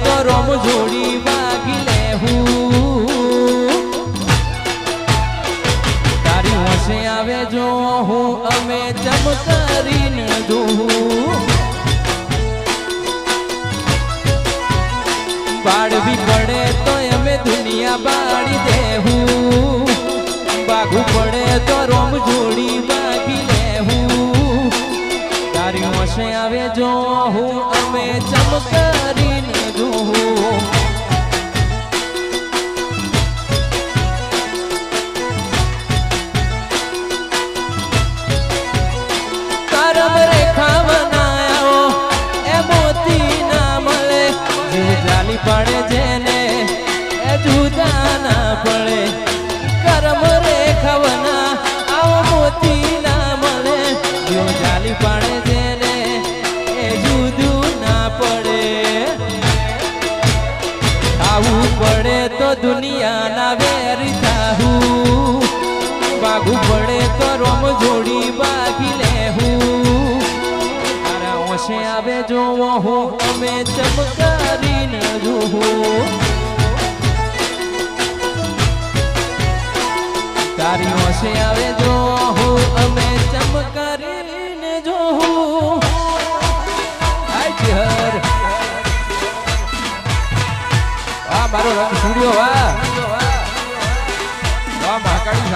રોમ જોડી વાગી લેહું. તારી હોશે આવે જો હું અમે ચમ કરીને દઉં બાળવી પડે તો અમે દુનિયા બાળી દેહું. બાગું પડે તો રોમ જોડી બાકી લેવું તારી હોશે આવે જો હું અમે ચમ જાલી પડે જેને, એ જુદા ના પડે. કરમ રે ખવના આવો મોતી ના મળે. જુદાની પડે જેને, એ જુદું ના પડે. આવું પડે તો દુનિયાના વેરી તારા આવે જોવો હું અમે ચમકારીને જોવું તારી ઓશે આવે જો હું અમે ચમકારીને જોવું આ મારો રંગ સ્ટુડિયો વાહ. વાહ, મહાકાળી